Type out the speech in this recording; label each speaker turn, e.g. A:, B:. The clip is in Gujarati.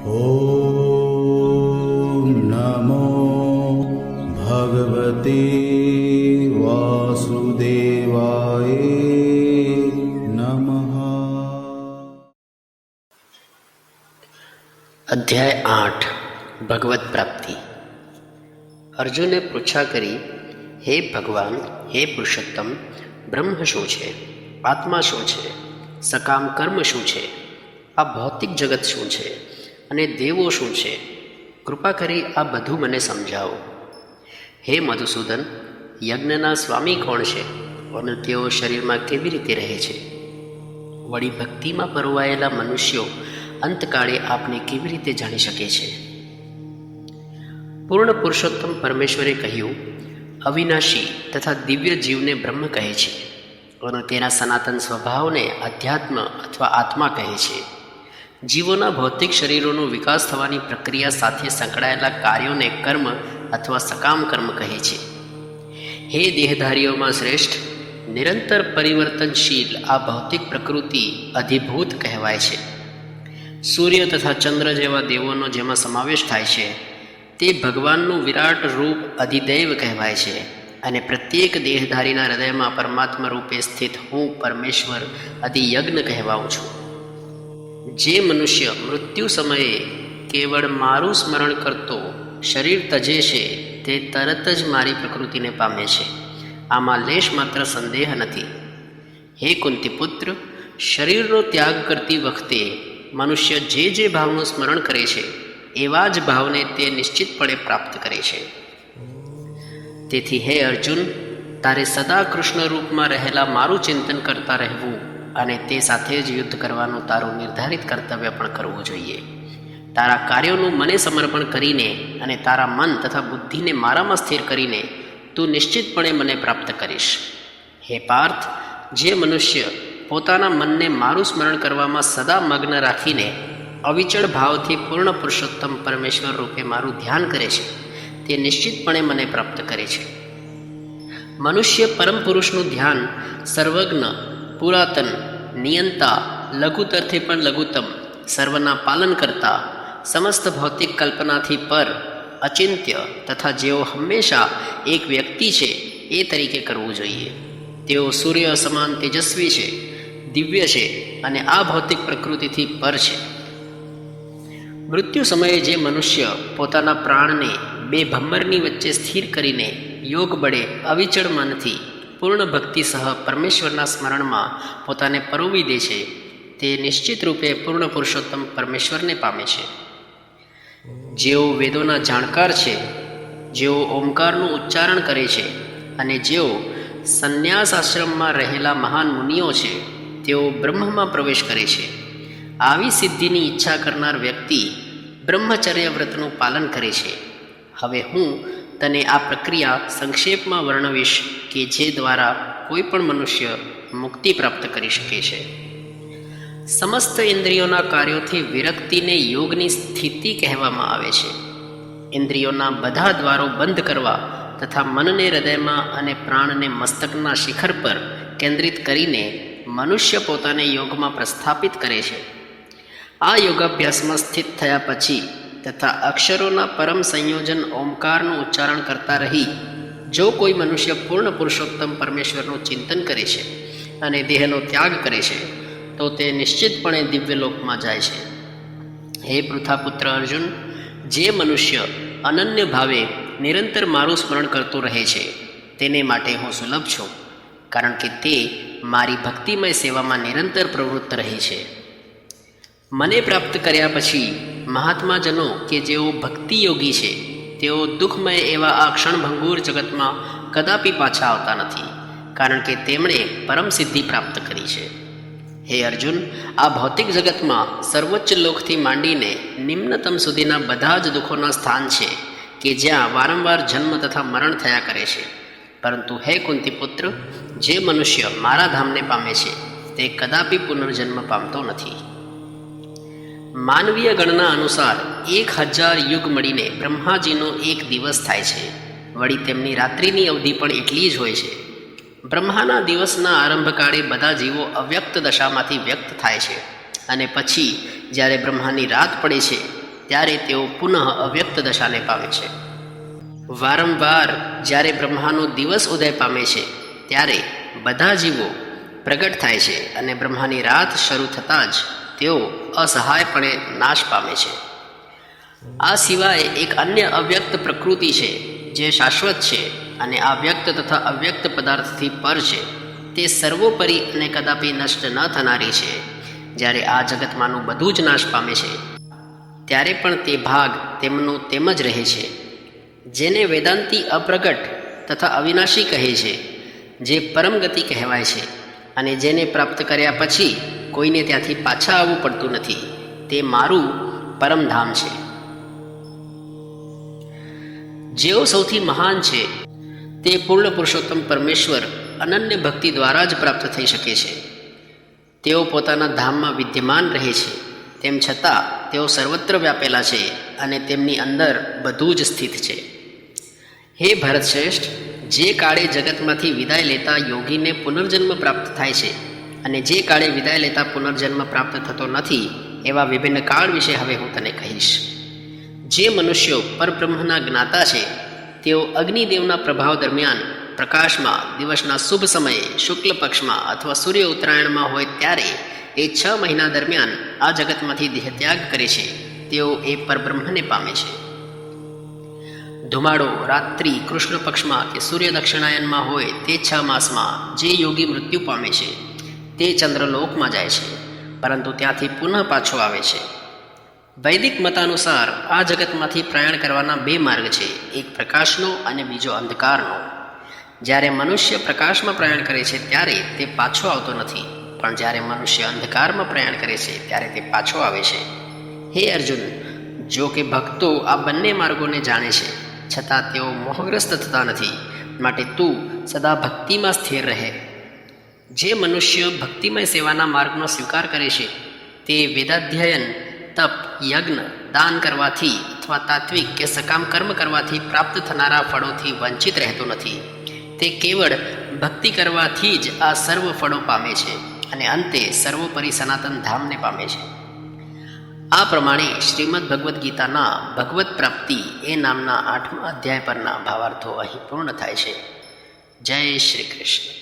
A: ॐ नमो भगवते वासुदेवाय नमः
B: અધ્યાય આઠ ભગવત પ્રાપ્તિ અર્જુને પૃચ્છા કરી હે ભગવાન હે પુરુષોત્તમ બ્રહ્મ શું છે આત્મા શું છે સકામ કર્મ શું છે આ ભૌતિક જગત શું છે અને દેવો શું છે? કૃપા કરી આ બધું મને સમજાવો. હે મધુસૂદન, યજ્ઞના સ્વામી કોણ છે? અને તેઓ શરીરમાં કેવી રીતે રહે છે? વળી ભક્તિમાં પરોવાયેલા મનુષ્યો અંતકાળે આપને કેવી રીતે જાણી શકે છે? પૂર્ણ પુરુષોત્તમ પરમેશ્વરે કહ્યું, અવિનાશી તથા દિવ્ય જીવને બ્રહ્મ કહે છે. અને તેના સનાતન સ્વભાવને અધ્યાત્મ અથવા આત્મા કહે છે. જીવોના ભૌતિક શરીરોનો વિકાસ થવાની પ્રક્રિયા સાથે સંકળાયેલા કાર્યોને કર્મ અથવા સકામ કર્મ કહે છે. હે દેહધારીઓમાં શ્રેષ્ઠ, નિરંતર પરિવર્તનશીલ આ ભૌતિક પ્રકૃતિ અધિભૂત કહેવાય છે. સૂર્ય તથા ચંદ્ર જેવા દેવોનો જેમાં સમાવેશ થાય છે, તે ભગવાનનું વિરાટ રૂપ અધિદૈવ કહેવાય છે અને પ્રત્યેક દેહધારીના હૃદયમાં પરમાત્મા રૂપે સ્થિત હું પરમેશ્વર અધિયજ્ઞ કહેવાઉં છું. જે મનુષ્ય મૃત્યુ સમયે કેવળ મારું સ્મરણ કરતો શરીર તજે છે તે તરત જ મારી પ્રકૃતિને પામે છે. આમાં લેશ માત્ર સંદેહ નથી. હે કુંતીપુત્ર, શરીરનો ત્યાગ કરતી વખતે મનુષ્ય જે જે ભાવનું સ્મરણ કરે છે, એવા જ ભાવને તે નિશ્ચિતપણે પ્રાપ્ત કરે છે. તેથી હે અર્જુન, તારે સદા કૃષ્ણ રૂપમાં રહેલા મારું ચિંતન કરતા રહેવું અને તે સાથે જ યુદ્ધ કરવાનું તારું નિર્ધારિત કર્તવ્ય પણ કરવું જોઈએ. તારા કાર્યોનું મને સમર્પણ કરીને અને તારા મન તથા બુદ્ધિને મારામાં સ્થિર કરીને તું નિશ્ચિતપણે મને પ્રાપ્ત કરીશ. હે પાર્થ, જે મનુષ્ય પોતાના મનને મારું સ્મરણ કરવામાં સદા મગ્ન રાખીને અવિચળ ભાવથી પૂર્ણ પુરુષોત્તમ પરમેશ્વર રૂપે મારું ધ્યાન કરે છે, તે નિશ્ચિતપણે મને પ્રાપ્ત કરે છે. મનુષ્ય પરમ પુરુષનું ધ્યાન સર્વજ્ઞ પુરાતન, નિયંતા, લઘુતરથી પણ લઘુત્તમ, સર્વના પાલન કરતા, સમસ્ત ભૌતિક કલ્પનાથી પર, અચિંત્ય તથા જેઓ હંમેશા એક વ્યક્તિ છે, એ તરીકે કરવું જોઈએ. તેઓ સૂર્ય સમાન તેજસ્વી છે, દિવ્ય છે અને આ ભૌતિક પ્રકૃતિથી પર છે. મૃત્યુ સમયે જે મનુષ્ય પોતાના પ્રાણને બે ભમ્મરની વચ્ચે સ્થિર કરીને યોગ બળે અવિચળ મનથી પૂર્ણ ભક્તિ સહ પરમેશ્વરના સ્મરણમાં પોતાને પરોવી દે છે, તે નિશ્ચિત રૂપે પૂર્ણ પુરુષોત્તમ પરમેશ્વરને પામે છે. જેઓ વેદોના જાણકાર છે, જેઓ ઓમકારનું ઉચ્ચારણ કરે છે અને જેઓ સંન્યાસ આશ્રમમાં રહેલા મહાન મુનિઓ છે, તેઓ બ્રહ્મમાં પ્રવેશ કરે છે. આવી સિદ્ધિની ઈચ્છા કરનાર વ્યક્તિ બ્રહ્મચર્ય વ્રતનું પાલન કરે છે. હવે હું તને આ પ્રક્રિયા સંક્ષેપમાં વર્ણવીશ કે જે દ્વારા કોઈ પણ મનુષ્ય મુક્તિ પ્રાપ્ત કરી શકે છે. સમસ્ત ઇન્દ્રિયોના કાર્યોથી વિરક્તિને યોગની સ્થિતિ કહેવામાં આવે છે. ઇન્દ્રિયોના બધા દ્વારો બંધ કરવા તથા મનને હૃદયમાં અને પ્રાણને મસ્તકના શિખર પર કેન્દ્રિત કરીને મનુષ્ય પોતાને યોગમાં પ્રસ્થાપિત કરે છે. આ યોગાભ્યાસમાં સ્થિત થયા પછી તથા અક્ષરોના પરમ સંયોજન ઓમકારનું ઉચ્ચારણ કરતા રહી. જો કોઈ મનુષ્ય પૂર્ણ પુરુષોત્તમ પરમેશ્વરનું ચિંતન કરે છે અને દેહનો ત્યાગ કરે છે, તો તે નિશ્ચિતપણે દિવ્યલોકમાં જાય છે. હે પૃથાપુત્ર અર્જુન, જે મનુષ્ય અનન્ય ભાવે નિરંતર મારું સ્મરણ કરતો રહે છે, તેને માટે હું સુલભ છું, કારણ કે તે મારી ભક્તિમય સેવામાં નિરંતર પ્રવૃત્ત રહે છે. મને પ્રાપ્ત કર્યા પછી મહાત્માજનો કે જેઓ ભક્તિ યોગી છે, તેઓ દુઃખમય એવા આ ક્ષણભંગુર જગતમાં કદાપી પાછા આવતા નથી, કારણ કે તેમણે પરમ સિદ્ધિ પ્રાપ્ત કરી છે. હે અર્જુન, આ ભૌતિક જગતમાં સર્વોચ્ચ લોકથી માંડીને નિમ્નતમ સુધીના બધા જ દુઃખોના સ્થાન છે, કે જ્યાં વારંવાર જન્મ તથા મરણ થયા કરે છે. પરંતુ હે કુંતીપુત્ર, જે મનુષ્ય મારા ધામને પામે છે, તે કદાપી પુનર્જન્મ પામતો નથી. માનવીય ગણના અનુસાર એક હજાર યુગ મળીને બ્રહ્માજીનો એક દિવસ થાય છે. વળી તેમની રાત્રિની અવધિ પણ એટલી જ હોય છે. બ્રહ્માના દિવસના આરંભકાળે બધા જીવો અવ્યક્ત દશામાંથી વ્યક્ત થાય છે અને પછી જ્યારે બ્રહ્માની રાત પડે છે, ત્યારે તેઓ પુનઃ અવ્યક્ત દશાને પામે છે. વારંવાર જ્યારે બ્રહ્માનો દિવસ ઉદય પામે છે, ત્યારે બધા જીવો પ્રગટ થાય છે અને બ્રહ્માની રાત શરૂ થતાં જ તેઓ અસહાયપણે નાશ પામે છે. આ સિવાય એક અન્ય અવ્યક્ત પ્રકૃતિ છે, જે શાશ્વત છે અને આ વ્યક્ત તથા અવ્યક્ત પદાર્થથી પર છે. તે સર્વોપરી અને કદાપી નષ્ટ ન થનારી છે. જ્યારે આ જગતમાંનું બધું જ નાશ પામે છે, ત્યારે પણ તે ભાગ તેમનો તેમ જ રહે છે. જેને વેદાંતિ અપ્રગટ તથા અવિનાશી કહે છે, જે પરમગતિ કહેવાય છે અને જેને પ્રાપ્ત કર્યા પછી કોઈને ત્યાંથી પાછા આવવું પડતું નથી. તે મારું પરમધામ છે. જેઓ સૌથી મહાન છે, તે પૂર્ણ પુરુષોત્તમ પરમેશ્વર અનન્ય ભક્તિ દ્વારા જ પ્રાપ્ત થઈ શકે છે. તેઓ પોતાના ધામમાં વિદ્યમાન રહે છે. તેમ છતાં, તેઓ સર્વત્ર વ્યાપેલા છે અને તેમની અંદર બધું જ સ્થિત છે. હે ભરતશ્રેષ્ઠ, જે કાળે જગતમાંથી વિદાય લેતા યોગીને પુનર્જન્મ પ્રાપ્ત થાય છે અને જે કાળે વિદાય લેતા પુનર્જન્મ પ્રાપ્ત થતો નથી, એવા વિભિન્ન કાળ વિશે હવે હું તને કહીશ. જે મનુષ્યો પરબ્રહ્મના જ્ઞાતા છે, તેઓ અગ્નિદેવના પ્રભાવ દરમિયાન પ્રકાશમાં, દિવસના શુભ સમયે, શુક્લ પક્ષમાં અથવા સૂર્ય ઉત્તરાયણમાં હોય ત્યારે એ છ મહિના દરમિયાન આ જગતમાંથી દેહત્યાગ કરે છે. તેઓ એ પરબ્રહ્મને પામે છે. ધુમાડો, રાત્રિ, કૃષ્ણ પક્ષમાં કે સૂર્ય દક્ષિણાયનમાં હોય તે છ માસમાં જે યોગી મૃત્યુ પામે છે. તે ચંદ્રલોકમાં જાય છે, પરંતુ ત્યાંથી પુનઃ પાછો આવે છે. વૈદિક મતાનુસાર આ જગતમાંથી પ્રયાણ કરવાના બે માર્ગ છે, એક પ્રકાશનો અને બીજો અંધકારનો. જ્યારે મનુષ્ય પ્રકાશમાં પ્રયાણ કરે છે ત્યારે તે પાછો આવતો નથી, પણ જ્યારે મનુષ્ય અંધકારમાં પ્રયાણ કરે છે ત્યારે તે પાછો આવે છે. હે અર્જુન, જો કે ભક્તો આ બંને માર્ગોને જાણે છે, છતાં તેઓ મોહગ્રસ્ત થતા નથી, માટે તું સદા ભક્તિમાં સ્થિર રહે. જે મનુષ્ય ભક્તિમય સેવાના માર્ગનો સ્વીકાર કરે છે, તે વેદાધ્યયન, તપ, યજ્ઞ, દાન કરવાથી અથવા તાત્વિક કે સકામ કર્મ કરવાથી પ્રાપ્ત થનારા ફળોથી વંચિત રહેતો નથી. તે કેવળ ભક્તિ કરવાથી જ આ સર્વ ફળો પામે છે અને અંતે સર્વોપરી સનાતન ધામને પામે છે. આ પ્રમાણે શ્રીમદ ભગવદ્ ગીતાના ભગવત પ્રાપ્તિ એ નામના આઠમા અધ્યાય પરના ભાવાર્થો અહીં પૂર્ણ થાય છે. જય શ્રી કૃષ્ણ.